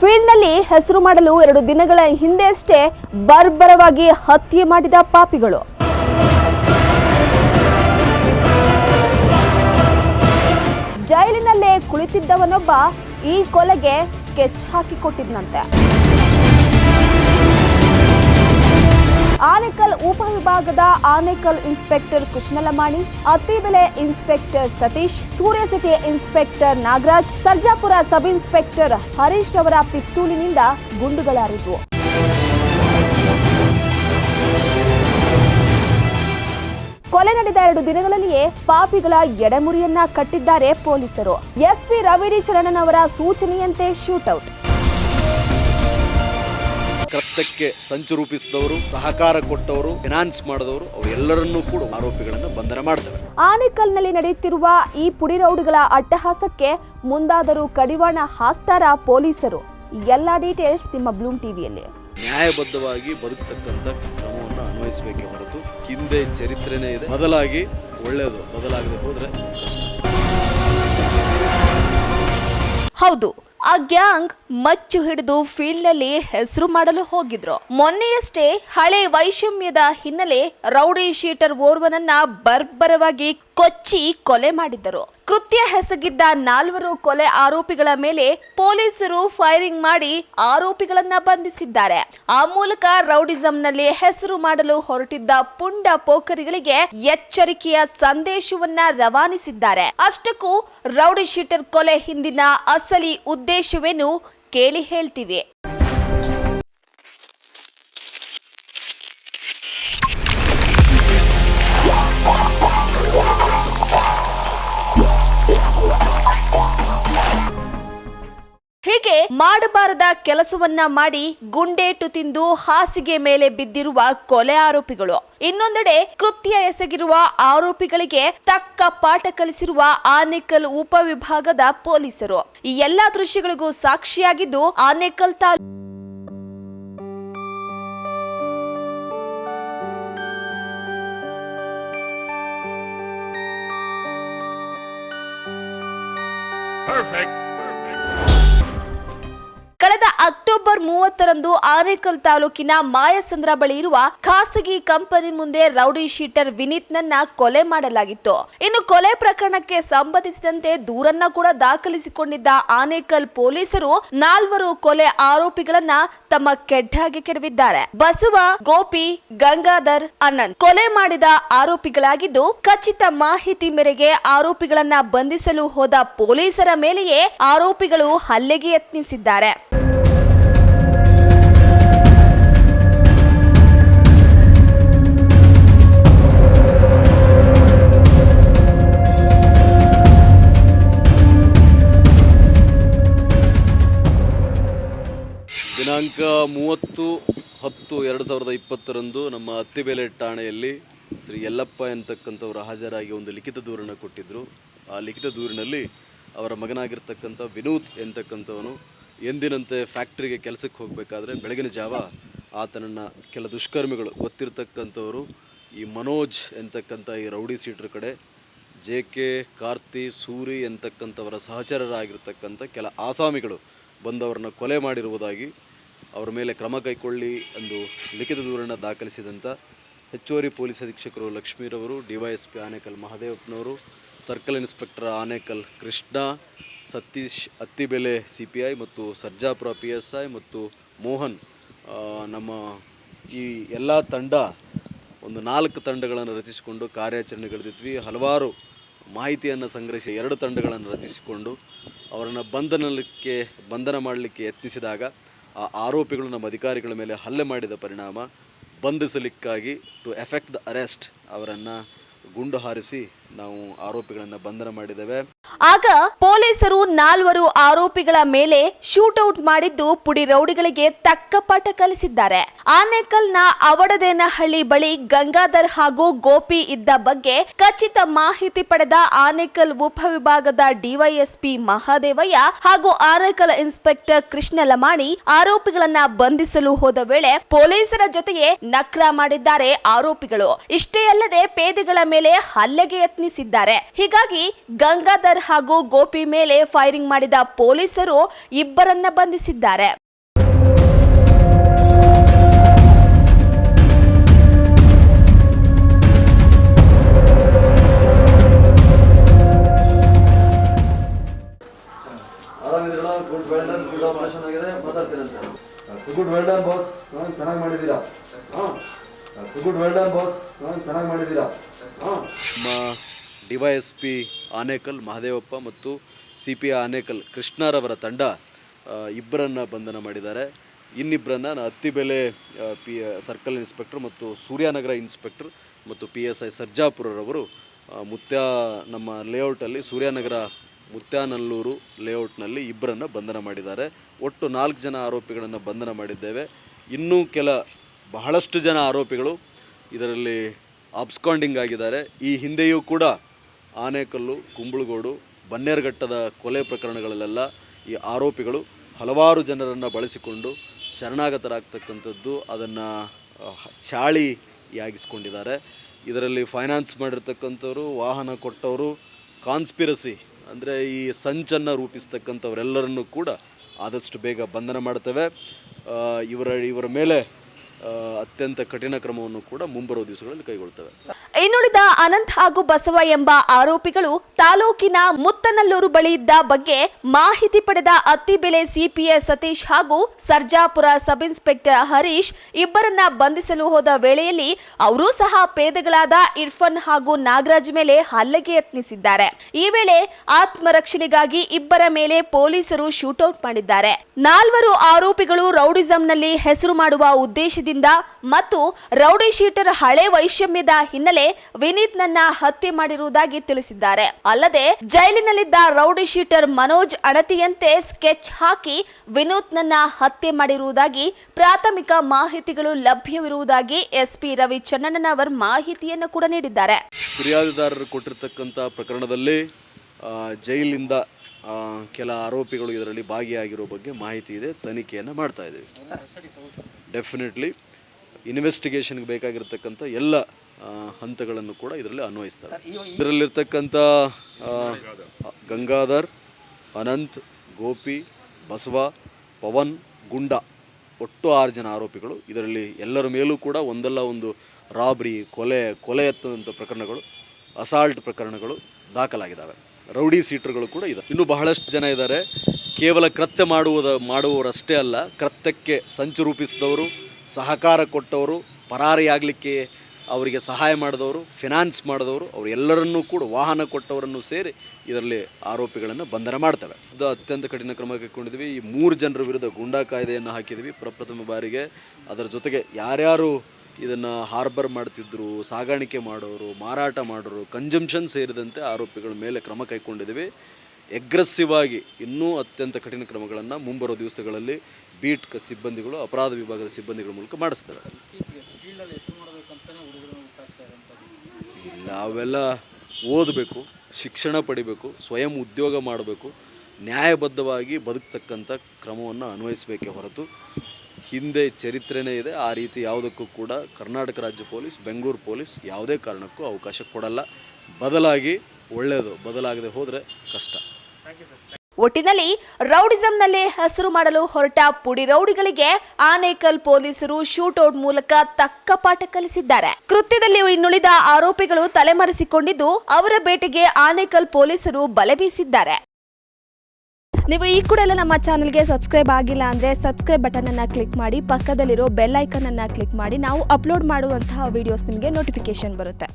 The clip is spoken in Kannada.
ಫೀಲ್ಡ್ನಲ್ಲಿ ಹೆಸರು ಮಾಡಲು ಎರಡು ದಿನಗಳ ಹಿಂದೆಯಷ್ಟೇ ಬರ್ಬರವಾಗಿ ಹತ್ಯೆ ಮಾಡಿದ ಪಾಪಿಗಳು. ಜೈಲಿನಲ್ಲೇ ಕುಳಿತಿದ್ದವನೊಬ್ಬ ಈ ಕೊಲೆಗೆ ಸ್ಕೆಚ್ ಹಾಕಿಕೊಟ್ಟಿದ್ನಂತೆ ಆನೇಕಲ್ ಉಪವಿಭಾಗದ Anekal inspector Krishnalamani, Attibele inspector Satish Surya city inspector Nagaraj, Sarjapura sub inspector Harish ಅವರ ಪಿಸ್ತೂಲಿನಿಂದ ಗುಂಡುಗಳಾರಿದ್ವು. ಕೊಲೆ ನಡೆದ ಎರಡು ದಿನಗಳಲ್ಲಿಯೇ ಪಾಪಿಗಳ ಎಡೆಮುರಿಯನ್ನ ಕಟ್ಟಿದ್ದಾರೆ ಪೊಲೀಸರು. ಎಸ್ಪಿ ರವಿಡಿ ಚರಣನ್ ಅವರ ಸೂಚನೆಯಂತೆ ಶೂಟೌಟ್. ಕೃತ್ಯಕ್ಕೆ ಸಂಚು ರೂಪಿಸಿದವರು ಸಹಕಾರ ಕೊಟ್ಟವರು ಫಿನಾನ್ಸ್ ಮಾಡಿದವರು ಅವರೆಲ್ಲರನ್ನೂ ಕೂಡ ಆರೋಪಿಗಳನ್ನು ಬಂಧನ ಮಾಡಿದರು ಆನೇಕಲ್ನಲ್ಲಿ ನಡೆಯುತ್ತಿರುವ ಈ ಪುಡಿ ರೌಡಿಗಳ ಅಟ್ಟಹಾಸಕ್ಕೆ ಮುಂದಾದರೂ ಕಡಿವಾಣ ಹಾಕ್ತಾರಾ ಪೊಲೀಸರು? ಎಲ್ಲ ಡೀಟೇಲ್ಸ್ ನಿಮ್ಮ ಬ್ಲೂಮ್ ಟಿವಿಯಲ್ಲಿ. ನ್ಯಾಯಬದ್ಧವಾಗಿ ಬದುಕ್ತಕ್ಕಂಥ ಕ್ರಮವನ್ನು ಅನ್ವಯಿಸಬೇಕೇ ಹೊರತು ಹಿಂದೆ ಚರಿತ್ರೆನೇ ಇದೆ. ಬದಲಾಗಿ ಒಳ್ಳೆಯದು ಬದಲಾಗದೆ ಹೋದ್ರೆ ಕಷ್ಟ. ಹೌದು ಆ ಗ್ಯಾಂಗ್ ಮಚ್ಚು ಹಿಡಿದು ಫೀಲ್ಡ್ನಲ್ಲಿ ಹೆಸರು ಮಾಡಲು ಹೋಗಿದ್ರು. ಮೊನ್ನೆಯಷ್ಟೇ ಹಳೆ ವೈಷಮ್ಯದ ಹಿನ್ನೆಲೆ ರೌಡಿ ಶೀಟರ್ ಓರ್ವನನ್ನ ಬರ್ಬರವಾಗಿ ಕೊಚ್ಚಿ ಕೊಲೆ ಮಾಡಿದ್ದರು. ಕೃತ್ಯ ಹೆಸಗಿದ್ದ ನಾಲ್ವರು ಕೊಲೆ ಆರೋಪಿಗಳ ಮೇಲೆ ಪೊಲೀಸರು ಫೈರಿಂಗ್ ಮಾಡಿ ಆರೋಪಿಗಳನ್ನ ಬಂಧಿಸಿದ್ದಾರೆ. ಆ ಮೂಲಕ ರೌಡಿಸಂನಲ್ಲಿ ಹೆಸರು ಮಾಡಲು ಹೊರಟಿದ್ದ ಪುಂಡ ಪೋಖರಿಗಳಿಗೆ ಎಚ್ಚರಿಕೆಯ ಸಂದೇಶವನ್ನ ರವಾನಿಸಿದ್ದಾರೆ. ಅಷ್ಟಕ್ಕೂ ರೌಡಿ ಶೀಟರ್ ಕೊಲೆ ಹಿಂದಿನ ಅಸಲಿ ಉದ್ದೇಶವೇನು ಕೇಳಿ ಹೇಳ್ತೀವಿ. ಮಾಡಬಾರದ ಕೆಲಸವನ್ನ ಮಾಡಿ ಗುಂಡೇಟು ತಿಂದು ಹಾಸಿಗೆ ಮೇಲೆ ಬಿದ್ದಿರುವ ಕೊಲೆ ಆರೋಪಿಗಳು. ಇನ್ನೊಂದೆಡೆ ಕೃತ್ಯ ಎಸಗಿರುವ ಆರೋಪಿಗಳಿಗೆ ತಕ್ಕ ಪಾಠ ಕಲಿಸಿರುವ ಆನೇಕಲ್ ಉಪವಿಭಾಗದ ಪೊಲೀಸರು. ಈ ಎಲ್ಲಾ ದೃಶ್ಯಗಳಿಗೂ ಸಾಕ್ಷಿಯಾಗಿದ್ದು ಆನೇಕಲ್ ತಾಲೂಕು ಅಕ್ಟೋಬರ್ ಮೂವತ್ತರಂದು ಆನೇಕಲ್ ತಾಲೂಕಿನ ಮಾಯಸಂದ್ರ ಬಳಿ ಇರುವ ಖಾಸಗಿ ಕಂಪನಿ ಮುಂದೆ ರೌಡಿ ಶೀಟರ್ ವಿನೀತ್ ನನ್ನ ಕೊಲೆ ಮಾಡಲಾಗಿತ್ತು. ಇನ್ನು ಕೊಲೆ ಪ್ರಕರಣಕ್ಕೆ ಸಂಬಂಧಿಸಿದಂತೆ ದೂರನ್ನ ಕೂಡ ದಾಖಲಿಸಿಕೊಂಡಿದ್ದ ಆನೇಕಲ್ ಪೊಲೀಸರು ನಾಲ್ವರು ಕೊಲೆ ಆರೋಪಿಗಳನ್ನ ತಮ್ಮ ಕೆಡ್ಡಾಗಿ ಕೆಡವಿದ್ದಾರೆ. ಬಸವ, ಗೋಪಿ, ಗಂಗಾಧರ್, ಅನಂತ್ ಕೊಲೆ ಮಾಡಿದ ಆರೋಪಿಗಳಾಗಿದ್ದು ಖಚಿತ ಮಾಹಿತಿ ಮೇರೆಗೆ ಆರೋಪಿಗಳನ್ನ ಬಂಧಿಸಲು ಹೋದ ಪೊಲೀಸರ ಮೇಲೆಯೇ ಆರೋಪಿಗಳು ಹಲ್ಲೆಗೆ ಯತ್ನಿಸಿದ್ದಾರೆ. ಮೂವತ್ತು, ಹತ್ತು, ಎರಡು ಸಾವಿರದ ಇಪ್ಪತ್ತರಂದು ನಮ್ಮ ಅತ್ತಿಬೆಲೆ ಠಾಣೆಯಲ್ಲಿ ಶ್ರೀ ಯಲ್ಲಪ್ಪ ಎಂತಕ್ಕಂಥವ್ರು ಹಾಜರಾಗಿ ಒಂದು ಲಿಖಿತ ದೂರನ್ನು ಕೊಟ್ಟಿದ್ದರು ಆ ಲಿಖಿತ ದೂರಿನಲ್ಲಿ ಅವರ ಮಗನಾಗಿರ್ತಕ್ಕಂಥ ವಿನೂತ್ ಎಂತಕ್ಕಂಥವನು ಎಂದಿನಂತೆ ಫ್ಯಾಕ್ಟ್ರಿಗೆ ಕೆಲಸಕ್ಕೆ ಹೋಗಬೇಕಾದ್ರೆ ಬೆಳಗಿನ ಜಾವ ಆತನನ್ನು ಕೆಲ ದುಷ್ಕರ್ಮಿಗಳು ಗೊತ್ತಿರ್ತಕ್ಕಂಥವರು ಈ ಮನೋಜ್ ಎಂತಕ್ಕಂಥ ಈ ರೌಡಿ ಸೀಟ್ರ ಕಡೆ, ಜೆ ಕೆ, ಕಾರ್ತಿ, ಸೂರಿ ಎಂತಕ್ಕಂಥವರ ಸಹಚರರಾಗಿರ್ತಕ್ಕಂಥ ಕೆಲ ಆಸಾಮಿಗಳು ಬಂದವರನ್ನ ಕೊಲೆ ಮಾಡಿರುವುದಾಗಿ ಅವರ ಮೇಲೆ ಕ್ರಮ ಕೈಗೊಳ್ಳಿ ಎಂದು ಲಿಖಿತ ದೂರನ್ನು ದಾಖಲಿಸಿದಂಥ ಹೆಚ್ಚುವರಿ ಪೊಲೀಸ್ ಅಧೀಕ್ಷಕರು ಲಕ್ಷ್ಮೀರವರು, DYSP Anekal ಮಹದೇವಪ್ಪನವರು, circle inspector Anekal Krishna, Satish Attibele C P I ಮತ್ತು ಸರ್ಜಾಪುರ ಪಿ ಎಸ್ ಐ ಮತ್ತು ಮೋಹನ್ ನಮ್ಮ ಈ ಎಲ್ಲ ತಂಡ ಒಂದು ನಾಲ್ಕು ತಂಡಗಳನ್ನು ರಚಿಸಿಕೊಂಡು ಕಾರ್ಯಾಚರಣೆಗಳಿದ್ವಿ ಹಲವಾರು ಮಾಹಿತಿಯನ್ನು ಸಂಗ್ರಹಿಸಿ ಎರಡು ತಂಡಗಳನ್ನು ರಚಿಸಿಕೊಂಡು ಅವರನ್ನು ಬಂಧನಕ್ಕೆ ಬಂಧನ ಮಾಡಲಿಕ್ಕೆ ಯತ್ನಿಸಿದಾಗ ಆ ಆರೋಪಿಗಳು ನಮ್ಮ ಅಧಿಕಾರಿಗಳ ಮೇಲೆ ಹಲ್ಲೆ ಮಾಡಿದ ಪರಿಣಾಮ ಬಂಧಿಸಲಿಕ್ಕಾಗಿ ಟು ಎಫೆಕ್ಟ್ ದ ಅರೆಸ್ಟ್ ಅವರನ್ನು ಗುಂಡು ಹಾರಿಸಿ ನಾವು ಆರೋಪಿಗಳನ್ನು ಬಂಧನ ಮಾಡಿದ್ದೇವೆ. ಆಗ ಪೊಲೀಸರು ನಾಲ್ವರು ಆರೋಪಿಗಳ ಮೇಲೆ ಶೂಟೌಟ್ ಮಾಡಿದ್ದು ಪುಡಿ ರೌಡಿಗಳಿಗೆ ತಕ್ಕ ಪಾಠ ಕಲಿಸಿದ್ದಾರೆ. ಆನೇಕಲ್ನ ಅವಡದೇನಹಳ್ಳಿ ಬಳಿ ಗಂಗಾಧರ್ ಹಾಗೂ ಗೋಪಿ ಇದ್ದ ಬಗ್ಗೆ ಖಚಿತ ಮಾಹಿತಿ ಪಡೆದ ಆನೇಕಲ್ ಉಪವಿಭಾಗದ ಡಿವೈಎಸ್ಪಿ ಮಹಾದೇವಯ್ಯ ಹಾಗೂ ಆನೇಕಲ್ ಇನ್ಸ್ಪೆಕ್ಟರ್ ಕೃಷ್ಣ ಲಮಾಣಿ ಆರೋಪಿಗಳನ್ನ ಬಂಧಿಸಲು ಹೋದ ವೇಳೆ ಪೊಲೀಸರ ಜೊತೆಗೆ ನಕ್ರ ಮಾಡಿದ್ದಾರೆ ಆರೋಪಿಗಳು. ಇಷ್ಟೇ ಅಲ್ಲದೆ ಪೇದೆಗಳ ಮೇಲೆ ಹಲ್ಲೆಗೆ ಯತ್ನ ಯತ್ನಿಸಿದ್ದಾರೆ. ಹೀಗಾಗಿ ಗಂಗಾಧರ್ ಹಾಗೂ ಗೋಪಿ ಮೇಲೆ ಫೈರಿಂಗ್ ಮಾಡಿದ ಪೊಲೀಸರು ಇಬ್ಬರನ್ನ ಬಂಧಿಸಿದ್ದಾರೆ. ಗುಡ್ ವೆಲ್ ಡನ್ ಬಾಸ್ ಹಾಂ ಚೆನ್ನಾಗಿ ಮಾಡಿದ್ದೀರಾ? ಹಾಂ ಗುಡ್ ವೆಲ್ ಡನ್ ಬಾಸ್ ಹಾಂ ಚೆನ್ನಾಗಿ ಮಾಡಿದ್ದೀರಾ? ಹಾಂ ನಮ್ಮ ಡಿವೈಎಸ್ಪಿ ಆನೇಕಲ್, ಮಹದೇವಪ್ಪ ಮತ್ತು ಸಿ ಪಿ ಆನೇಕಲ್ ಕೃಷ್ಣರವರ ತಂಡ ಇಬ್ಬರನ್ನು ಬಂಧನ ಮಾಡಿದ್ದಾರೆ. ಇನ್ನಿಬ್ಬರನ್ನ ಅತ್ತಿಬೆಲೆ ಪಿ ಸರ್ಕಲ್ ಇನ್ಸ್ಪೆಕ್ಟರ್ ಮತ್ತು ಸೂರ್ಯನಗರ ಇನ್ಸ್ಪೆಕ್ಟರ್ ಮತ್ತು ಪಿ ಎಸ್ ಐ ಸರ್ಜಾಪುರರವರು ಮುತ್ಯ, ನಮ್ಮ ಲೇಔಟಲ್ಲಿ ಸೂರ್ಯನಗರ ಮುತ್ಯಾನಲ್ಲೂರು ಲೇಔಟ್ನಲ್ಲಿ ಇಬ್ಬರನ್ನು ಬಂಧನ ಮಾಡಿದ್ದಾರೆ. ಒಟ್ಟು ನಾಲ್ಕು ಜನ ಆರೋಪಿಗಳನ್ನು ಬಂಧನ ಮಾಡಿದ್ದೇವೆ. ಇನ್ನೂ ಕೆಲ, ಬಹಳಷ್ಟು ಜನ ಆರೋಪಿಗಳು ಇದರಲ್ಲಿ ಆಬ್ಸ್ಕಾಂಡಿಂಗ್ ಆಗಿದ್ದಾರೆ. ಈ ಹಿಂದೆಯೂ ಕೂಡ ಆನೇಕಲ್ಲು, ಕುಂಬಳಗೋಡು, ಬನ್ನೇರುಘಟ್ಟದ ಕೊಲೆ ಪ್ರಕರಣಗಳಲ್ಲೆಲ್ಲ ಈ ಆರೋಪಿಗಳು ಹಲವಾರು ಜನರನ್ನು ಬಳಸಿಕೊಂಡು ಶರಣಾಗತರಾಗ್ತಕ್ಕಂಥದ್ದು ಅದನ್ನು ಚಾಳಿಯಾಗಿಸ್ಕೊಂಡಿದ್ದಾರೆ. ಇದರಲ್ಲಿ ಫೈನಾನ್ಸ್ ಮಾಡಿರ್ತಕ್ಕಂಥವ್ರು, ವಾಹನ ಕೊಟ್ಟವರು, ಕಾನ್ಸ್ಪಿರಸಿ ಅಂದರೆ ಈ ಸಂಚನ್ನು ರೂಪಿಸ್ತಕ್ಕಂಥವರೆಲ್ಲರನ್ನೂ ಕೂಡ ಆದಷ್ಟು ಬೇಗ ಬಂಧನ ಮಾಡ್ತೇವೆ. ಇವರ ಇವರ ಮೇಲೆ ಅತ್ಯಂತ ಕಠಿಣ ಕ್ರಮವನ್ನು ಕೂಡ ಮುಂಬರುವ ದಿವಸಗಳಲ್ಲಿ ಕೈಗೊಳ್ತೇವೆ. ಇನ್ನುಳಿದ ಅನಂತ್ ಹಾಗೂ ಬಸವ ಎಂಬ ಆರೋಪಿಗಳು ತಾಲೂಕಿನ ಮುತ್ತನಲ್ಲೂರು ಬಳಿ ಇದ್ದ ಬಗ್ಗೆ ಮಾಹಿತಿ ಪಡೆದ ಅತ್ತಿಬೆಲೆ ಸಿಪಿಐ ಸತೀಶ್ ಹಾಗೂ ಸರ್ಜಾಪುರ ಸಬ್ ಇನ್ಸ್ಪೆಕ್ಟರ್ ಹರೀಶ್ ಇಬ್ಬರನ್ನ ಬಂಧಿಸಲು ಹೋದ ವೇಳೆಯಲ್ಲಿ ಅವರೂ ಸಹ ಪೇದೆಗಳಾದ ಇರ್ಫಾನ್ ಹಾಗೂ ನಾಗರಾಜ್ ಮೇಲೆ ಹಲ್ಲೆಗೆ ಯತ್ನಿಸಿದ್ದಾರೆ. ಈ ವೇಳೆ ಆತ್ಮರಕ್ಷಣೆಗಾಗಿ ಇಬ್ಬರ ಮೇಲೆ ಪೊಲೀಸರು ಶೂಟೌಟ್ ಮಾಡಿದ್ದಾರೆ. ನಾಲ್ವರು ಆರೋಪಿಗಳು ರೌಡಿಸಂನಲ್ಲಿ ಹೆಸರು ಮಾಡುವ ಉದ್ದೇಶದಿಂದ ಮತ್ತು ರೌಡಿ ಶೀಟರ್ ಹಳೆ ವೈಷಮ್ಯದ ಹಿನ್ನೆಲೆ ವಿನೀತ್ ನನ್ನ ಹತ್ಯೆ ಮಾಡಿರುವುದಾಗಿ ತಿಳಿಸಿದ್ದಾರೆ. ಅಲ್ಲದೆ ಜೈಲಿನಲ್ಲಿದ್ದ ರೌಡಿ ಶೀಟರ್ ಮನೋಜ್ ಅಣತಿಯಂತೆ ಸ್ಕೆಚ್ ಹಾಕಿ ವಿನೂತ್ನನ್ನ ಹತ್ಯೆ ಮಾಡಿರುವುದಾಗಿ ಪ್ರಾಥಮಿಕ ಮಾಹಿತಿಗಳು ಲಭ್ಯವಿರುವುದಾಗಿ ಎಸ್ಪಿ ರವಿಚಂದ್ರನ್ ಮಾಹಿತಿಯನ್ನು ಕೂಡ ನೀಡಿದ್ದಾರೆ. ಫಿರ್ಯಾದಿದಾರರು ಕೊಟ್ಟಿರ್ತಕ್ಕಂಥ ಪ್ರಕರಣದಲ್ಲಿ ಜೈಲಿಂದ ಕೆಲ ಆರೋಪಿಗಳು ಇದರಲ್ಲಿ ಭಾಗಿಯಾಗಿರೋ ಬಗ್ಗೆ ಮಾಹಿತಿ ಇದೆ, ತನಿಖೆಯನ್ನು ಮಾಡ್ತಾ ಇದ್ದೀವಿ. ಡೆಫಿನೆಟ್ಲಿ ಇನ್ವೆಸ್ಟಿಗೇಷನ್ಗೆ ಬೇಕಾಗಿರ್ತಕ್ಕಂಥ ಎಲ್ಲ ಹಂತಗಳನ್ನು ಕೂಡ ಇದರಲ್ಲಿ ಅನ್ವಯಿಸ್ತಾರೆ. ಇದರಲ್ಲಿರ್ತಕ್ಕಂಥ ಗಂಗಾಧರ್ ಅನಂತ್ ಗೋಪಿ ಬಸವ ಪವನ್ ಗುಂಡ ಒಟ್ಟು ಆರು ಜನ ಆರೋಪಿಗಳು. ಇದರಲ್ಲಿ ಎಲ್ಲರ ಮೇಲೂ ಕೂಡ ಒಂದಲ್ಲ ಒಂದು ರಾಬ್ರಿ ಕೊಲೆ ಕೊಲೆ ಎತ್ತದಂಥ ಪ್ರಕರಣಗಳು ಅಸಾಲ್ಟ್ ಪ್ರಕರಣಗಳು ದಾಖಲಾಗಿದ್ದಾವೆ. ರೌಡಿ ಸೀಟರ್ಗಳು ಕೂಡ ಇದೆ. ಇನ್ನೂ ಬಹಳಷ್ಟು ಜನ ಇದ್ದಾರೆ. ಕೇವಲ ಕೃತ್ಯ ಮಾಡುವುದ ಮಾಡುವವರಷ್ಟೇ ಅಲ್ಲ ಕೃತ್ಯಕ್ಕೆ ಸಂಚು ರೂಪಿಸಿದವರು ಸಹಕಾರ ಕೊಟ್ಟವರು ಪರಾರಿಯಾಗಲಿಕ್ಕೆ ಅವರಿಗೆ ಸಹಾಯ ಮಾಡಿದವರು ಫಿನಾನ್ಸ್ ಮಾಡಿದವರು ಅವರೆಲ್ಲರನ್ನೂ ಕೂಡ ವಾಹನ ಕೊಟ್ಟವರನ್ನು ಸೇರಿ ಇದರಲ್ಲಿ ಆರೋಪಿಗಳನ್ನು ಬಂಧನ ಮಾಡ್ತವೆ. ಇದು ಅತ್ಯಂತ ಕಠಿಣ ಕ್ರಮ ಕೈಗೊಂಡಿದ್ವಿ. ಈ ಮೂರು ಜನರ ವಿರುದ್ಧ ಗೂಂಡಾ ಕಾಯ್ದೆಯನ್ನು ಹಾಕಿದ್ವಿ. ಪ್ರಪ್ರಥಮ ಬಾರಿಗೆ ಅದರ ಜೊತೆಗೆ ಯಾರ್ಯಾರು ಇದನ್ನು ಹಾರ್ಬರ್ ಮಾಡ್ತಿದ್ರು, ಸಾಗಾಣಿಕೆ ಮಾಡೋರು, ಮಾರಾಟ ಮಾಡೋರು ಕನ್ಜಂಪ್ಷನ್ ಸೇರಿದಂತೆ ಆರೋಪಿಗಳ ಮೇಲೆ ಕ್ರಮ ಕೈಗೊಂಡಿದ್ವಿ. ಎಗ್ರೆಸಿವ್ ಆಗಿ ಇನ್ನೂ ಅತ್ಯಂತ ಕಠಿಣ ಕ್ರಮಗಳನ್ನು ಮುಂಬರುವ ದಿವಸಗಳಲ್ಲಿ ಬೀಟ್ ಸಿಬ್ಬಂದಿಗಳು, ಅಪರಾಧ ವಿಭಾಗದ ಸಿಬ್ಬಂದಿಗಳ ಮೂಲಕ ಮಾಡಿಸ್ತಾರೆ ಇಲ್ಲ ಅವೆಲ್ಲ ಓದಬೇಕು ಶಿಕ್ಷಣ ಪಡಿಬೇಕು ಸ್ವಯಂ ಉದ್ಯೋಗ ಮಾಡಬೇಕು ನ್ಯಾಯಬದ್ಧವಾಗಿ ಬದುಕ್ತಕ್ಕಂಥ ಕ್ರಮವನ್ನು ಅನ್ವಯಿಸಬೇಕೇ ಹೊರತು ಹಿಂದೆ ಚರಿತ್ರೆನೇ ಇದೆ. ಆ ರೀತಿ ಯಾವುದಕ್ಕೂ ಕೂಡ ಕರ್ನಾಟಕ ರಾಜ್ಯ ಪೊಲೀಸ್ ಬೆಂಗಳೂರು ಪೊಲೀಸ್ ಯಾವುದೇ ಕಾರಣಕ್ಕೂ ಅವಕಾಶ ಕೊಡಲ್ಲ. ಬದಲಾಗಿ ಒಳ್ಳೆಯದು ಬದಲಾಗದೆ ಹೋದರೆ ಕಷ್ಟ. ಒಟ್ಟಿನಲ್ಲಿ ರೌಡಿಸಂನಲ್ಲೇ ಹೆಸರು ಮಾಡಲು ಹೊರಟ ಪುಡಿ ರೌಡಿಗಳಿಗೆ ಆನೇಕಲ್ ಪೊಲೀಸರು ಶೂಟೌಟ್ ಮೂಲಕ ತಕ್ಕ ಪಾಠ ಕಲಿಸಿದ್ದಾರೆ. ಕೃತ್ಯದಲ್ಲಿ ಇನ್ನುಳಿದ ಆರೋಪಿಗಳು ತಲೆಮರೆಸಿಕೊಂಡಿದ್ದು ಅವರ ಬೇಟೆಗೆ ಆನೇಕಲ್ ಪೊಲೀಸರು ಬಲೆ ಬೀಸಿದ್ದಾರೆ. ನೀವು ಈ ಕೂಡ ಎಲ್ಲ ನಮ್ಮ ಚಾನಲ್ಗೆ ಸಬ್ಸ್ಕ್ರೈಬ್ ಆಗಿಲ್ಲ ಅಂದ್ರೆ ಸಬ್ಸ್ಕ್ರೈಬ್ ಬಟನ್ ಅನ್ನ ಕ್ಲಿಕ್ ಮಾಡಿ, ಪಕ್ಕದಲ್ಲಿರೋ ಬೆಲ್ ಐಕನನ್ನು ಕ್ಲಿಕ್ ಮಾಡಿ. ನಾವು ಅಪ್ಲೋಡ್ ಮಾಡುವಂತಹ ವಿಡಿಯೋಸ್ ನಿಮಗೆ ನೋಟಿಫಿಕೇಶನ್ ಬರುತ್ತೆ.